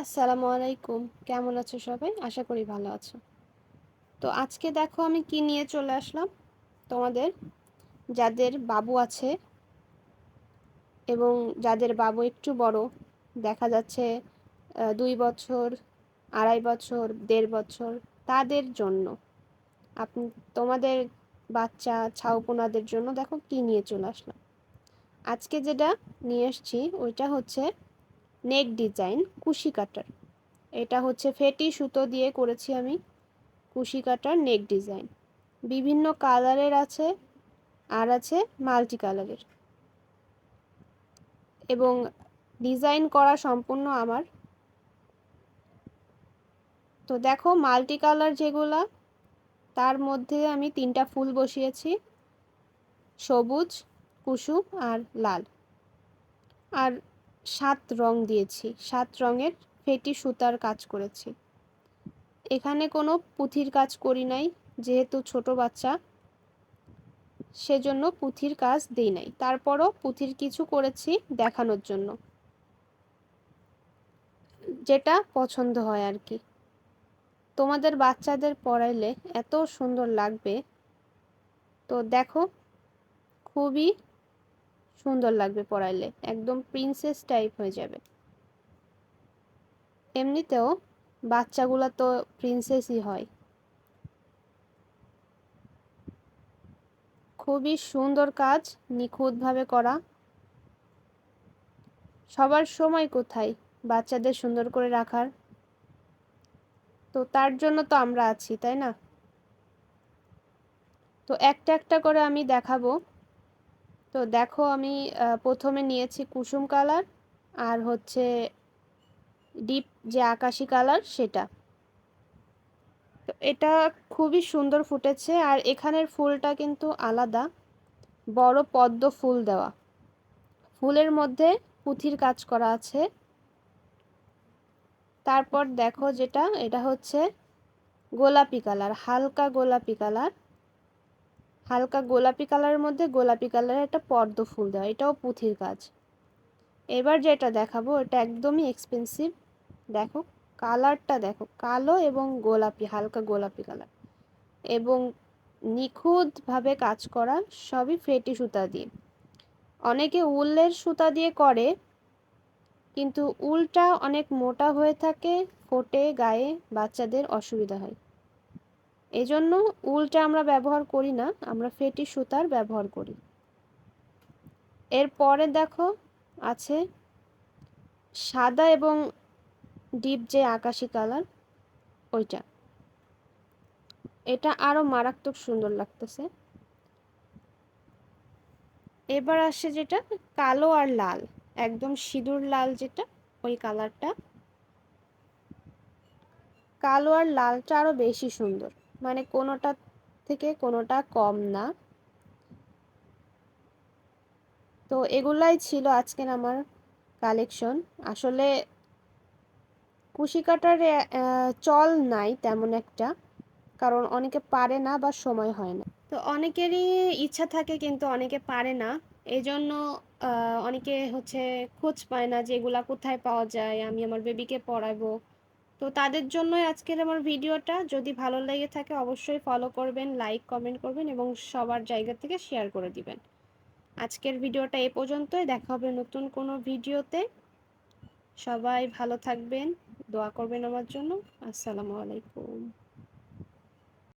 আসসালামু আলাইকুম। কেমন আছো সবাই? আশা করি ভালো আছো। তো আজকে দেখো আমি কি নিয়ে চলে আসলাম? তোমাদের, যাদের বাবু আছে এবং যাদের বাবু একটু বড়, দেখা যাচ্ছে দুই বছর, আড়াই বছর, দেড় বছর, তাদের জন্য। আপনি তোমাদের বাচ্চা ছাউপোনাদের জন্য দেখো কি নিয়ে চলে আসলাম। আজকে যেটা নিয়ে এসছি ওইটা হচ্ছে নেক ডিজাইন কুশি কাটার। এটা হচ্ছে ফেটি সুতো দিয়ে করেছি আমি কুশি কাটার নেক ডিজাইন। বিভিন্ন কালারের আছে আর আছে মাল্টি কালারের এবং ডিজাইন করা সম্পূর্ণ আমার। তো দেখো মাল্টি কালার যেগুলা, তার মধ্যে আমি তিনটা ফুল বসিয়েছি। সবুজ, কুসুম আর লাল। আর সাত রং দিয়েছি। সাত রঙের ফেটি সুতার কাজ করেছি। এখানে কোনো পুঁথির কাজ করি নাই, যেহেতু ছোট বাচ্চা। সেজন্য পুঁথির কাজ দিই নাই। তারপরও পুঁথির কিছু করেছি দেখানোর জন্য। যেটা পছন্দ হয় আর কি। তোমাদের বাচ্চাদের পড়াইলে এত সুন্দর লাগবে। তো দেখো, খুবই সুন্দর লাগবে পরাইলে। একদম প্রিন্সেস টাইপ হয়ে যাবে। এমনিতেও বাচ্চাগুলো তো প্রিন্সেসই হয়। খুবই সুন্দর কাজ, নিখুঁতভাবে করা। সবার সময় কোথায় বাচ্চাদের সুন্দর করে রাখার? তো তার জন্য তো আমরা আছি, তাই না? তো একটা একটা করে আমি দেখাবো। তো দেখো আমি প্রথমে নিয়েছি কুসুম কালার আর হচ্ছে ডিপ যে আকাশি কালার সেটা। তো এটা খুবই সুন্দর ফুটেছে আর এখানের ফুলটা কিন্তু আলাদা। বড় পদ্ম ফুল দেওয়া। ফুলের মধ্যে পুঁথির কাজ করা আছে। তারপর দেখো যেটা, এটা হচ্ছে গোলাপি কালার, হালকা গোলাপি কালার। হালকা গোলাপি কালারের মধ্যে গোলাপি কালারের একটা পদ্ম ফুল দেওয়া, এটাও পুঁথির কাজ। এবার যেটা দেখাবো, এটা একদমই এক্সপেন্সিভ দেখো, কালারটা দেখো, কালো এবং গোলাপি, হালকা গোলাপি কালার। এবং নিখুঁতভাবে কাজ করা সবই ফেটি সুতা দিয়ে। অনেকে উলের সুতা দিয়ে করে, কিন্তু উলটা অনেক মোটা হয়ে থাকে, ফোটে, গায়ে বাচ্চাদের অসুবিধা হয়। এই জন্য উলটা আমরা ব্যবহার করি না, আমরা ফেটি সুতার ব্যবহার করি। এরপরে দেখো আছে সাদা এবং ডিপ যে আকাশি কালার, ওইটা। এটা আরও মারাত্মক সুন্দর লাগতেছে। এবার আসে যেটা, কালো আর লাল, একদম সিঁদুর লাল যেটা, ওই কালারটা। কালো আর লালটা আরও বেশি সুন্দর। মানে কোনোটা থেকে কোনোটা কম না। তো এগুলাই ছিল আজকের আমার কালেকশন আসলে কুশি কাটার চল নাই তেমন একটা, কারণ অনেকে পারে না বা সময় হয় না। তো অনেকেরই ইচ্ছা থাকে কিন্তু অনেকে পারে না। এই জন্য অনেকে হচ্ছে খোঁজ পায় না যে এগুলা কোথায় পাওয়া যায়, আমি আমার বেবিকে পড়াবো। তো তাদের জন্যই আজকের আমার ভিডিওটা। যদি ভালো লেগে থাকে অবশ্যই ফলো করবেন লাইক কমেন্ট করবেন এবং সবার জায়গা থেকে শেয়ার করে দিবেন। আজকের ভিডিওটা এ পর্যন্তই। দেখা হবে নতুন কোনো ভিডিওতে। সবাই ভালো থাকবেন, দোয়া করবেন আমার জন্য। আসসালামু আলাইকুম।